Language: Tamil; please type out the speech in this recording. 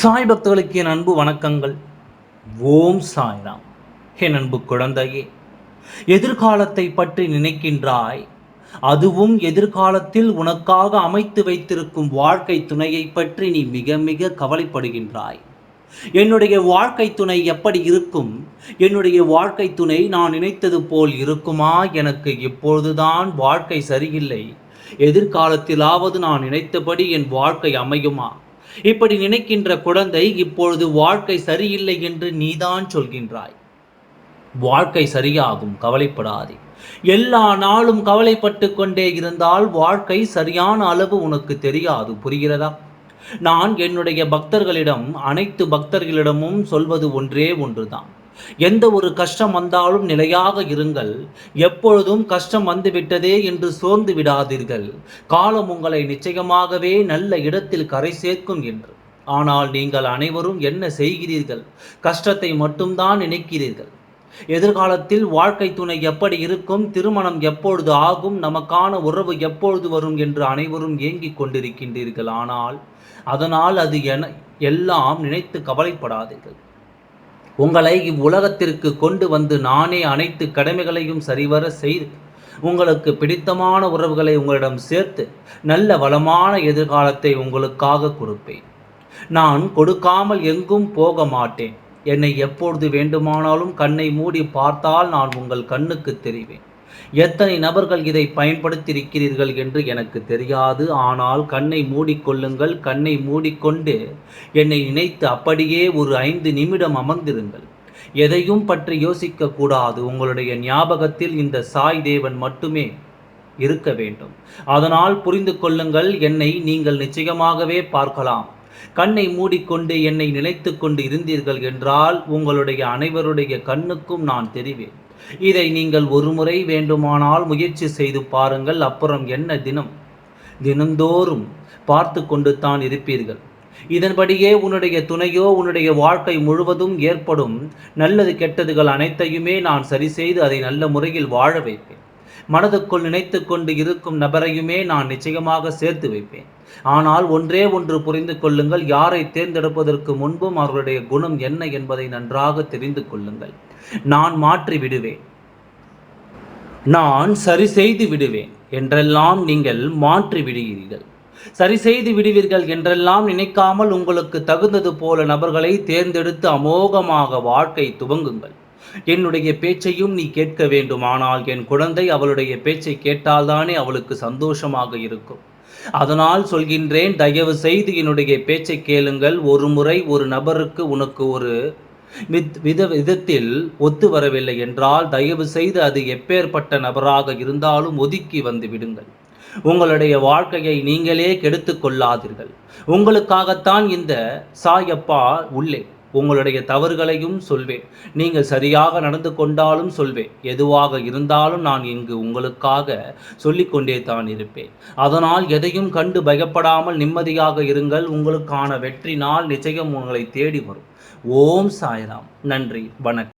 சாய் பக்தர்களுக்கு என் அன்பு வணக்கங்கள். ஓம் சாய்ராம். என் அன்பு குழந்தையே எதிர்காலத்தை பற்றி நினைக்கின்றாய். அதுவும் எதிர்காலத்தில் உனக்காக அமைத்து வைத்திருக்கும் வாழ்க்கை துணையை பற்றி நீ மிக மிக கவலைப்படுகின்றாய். என்னுடைய வாழ்க்கை துணை எப்படி இருக்கும்? என்னுடைய வாழ்க்கை துணை நான் நினைத்தது போல் இருக்குமா? எனக்கு இப்பொழுதுதான் வாழ்க்கை சரியில்லை. எதிர்காலத்திலாவது நான் நினைத்தபடி என் வாழ்க்கை அமையுமா? இப்படி நினைக்கின்ற குழந்தை இப்பொழுது வாழ்க்கை சரியில்லை என்று நீதான் சொல்கின்றாய். வாழ்க்கை சரியாகும் கவலைப்படாதே. எல்லா நாளும் கவலைப்பட்டு கொண்டே இருந்தால் வாழ்க்கை சரியான அளவு உனக்கு தெரியாது புரிகிறதா? நான் என்னுடைய பக்தர்களிடம் அனைத்து பக்தர்களிடமும் சொல்வது ஒன்றே ஒன்றுதான். எந்த ஒரு கஷ்டம் வந்தாலும் நிலையாக இருங்கள். எப்பொழுதும் கஷ்டம் வந்துவிட்டதே என்று சோர்ந்து விடாதீர்கள். காலம் உங்களை நிச்சயமாகவே நல்ல இடத்தில் கரை சேர்க்கும் என்று. ஆனால் நீங்கள் அனைவரும் என்ன செய்கிறீர்கள்? கஷ்டத்தை மட்டும்தான் நினைக்கிறீர்கள். எதிர்காலத்தில் வாழ்க்கை துணை எப்படி இருக்கும்? திருமணம் எப்பொழுது ஆகும்? நமக்கான உறவு எப்பொழுது வரும் என்று அனைவரும் ஏங்கிக் கொண்டிருக்கின்றீர்கள். ஆனால் அதனால் அது என எல்லாம் நினைத்து கவலைப்படாதீர்கள். உங்களை இவ்வுலகத்திற்கு கொண்டு வந்து நானே அனைத்து கடமைகளையும் சரிவர செய்து உங்களுக்கு பிடித்தமான உறவுகளை உங்களிடம் சேர்த்து நல்ல வளமான எதிர்காலத்தை உங்களுக்காக கொடுப்பேன். நான் கொடுக்காமல் எங்கும் போக மாட்டேன். என்னை எப்பொழுது வேண்டுமானாலும் கண்ணை மூடி பார்த்தால் நான் உங்கள் கண்ணுக்கு தெரிவேன். எத்தனை நபர்கள் இதை பயன்படுத்தியிருக்கிறீர்கள் என்று எனக்கு தெரியாது. ஆனால் கண்ணை மூடிக்கொள்ளுங்கள் கண்ணை மூடிக்கொண்டு என்னை நினைத்து அப்படியே ஒரு ஐந்து நிமிடம் அமர்ந்திருங்கள். எதையும் பற்றி யோசிக்க கூடாது. உங்களுடைய ஞாபகத்தில் இந்த சாய் தேவன் மட்டுமே இருக்க வேண்டும். அதனால் புரிந்து கொள்ளுங்கள் என்னை நீங்கள் நிச்சயமாகவே பார்க்கலாம். கண்ணை மூடிக்கொண்டு என்னை நினைத்து கொண்டு இருந்தீர்கள் என்றால் உங்களுடைய அனைவருடைய கண்ணுக்கும் நான் தெரிவேன். இதை நீங்கள் ஒரு முறை வேண்டுமானால் முயற்சி செய்து பாருங்கள். அப்புறம் என்ன தினம்? தினந்தோறும் பார்த்து கொண்டு தான் இருப்பீர்கள். இதன்படியே உன்னுடைய துணையோ உன்னுடைய வாழ்க்கை முழுவதும் ஏற்படும். நல்லது கெட்டதுகள் அனைத்தையுமே நான் சரி செய்து அதை நல்ல முறையில் வாழ வைப்பேன். மனதுக்குள் நினைத்து கொண்டு இருக்கும் நபரையுமே நான் நிச்சயமாக சேர்த்து வைப்பேன். ஆனால் ஒன்றே ஒன்று புரிந்து கொள்ளுங்கள். யாரை தேர்ந்தெடுப்பதற்கு முன்பும் அவர்களுடைய குணம் என்ன என்பதை நன்றாக தெரிந்து கொள்ளுங்கள். நான் மாற்றி விடுவேன். நான் சரி செய்து விடுவேன் என்றெல்லாம் நீங்கள் மாற்றி விடுகிறீர்கள். சரி செய்து விடுவீர்கள் என்றெல்லாம் நினைக்காமல் உங்களுக்கு தகுந்தது போல நபர்களை தேர்ந்தெடுத்து அமோகமாக வாழ்க்கை துவங்குங்கள். என்னுடைய பேச்சையும் நீ கேட்க வேண்டும் ஆனால் என் குழந்தை அவளுடைய பேச்சை கேட்டால்தானே அவளுக்கு சந்தோஷமாக இருக்கும். அதனால் சொல்கின்றேன் தயவு செய்து என்னுடைய பேச்சை கேளுங்கள். ஒரு முறை ஒரு நபருக்கு உனக்கு ஒரு வித விதத்தில் ஒத்து வரவில்லை என்றால் தயவு செய்து அது எப்பேற்பட்ட நபராக இருந்தாலும் ஒதுக்கி வந்து விடுங்கள். உங்களுடைய வாழ்க்கையை நீங்களே கெடுத்து கொள்ளாதீர்கள். உங்களுக்காகத்தான் இந்த சாயப்பா உள்ளே. உங்களுடைய தவறுகளையும் சொல்வேன். நீங்கள் சரியாக நடந்து கொண்டாலும் சொல்வேன். எதுவாக இருந்தாலும் நான் இங்கு உங்களுக்காக சொல்லிக்கொண்டே தான் இருப்பேன். அதனால் எதையும் கண்டு பயப்படாமல் நிம்மதியாக இருங்கள். உங்களுக்கான வெற்றி நாள் நிச்சயம் உங்களை தேடி வரும். ஓம் சாய்ராம். நன்றி. வணக்கம்.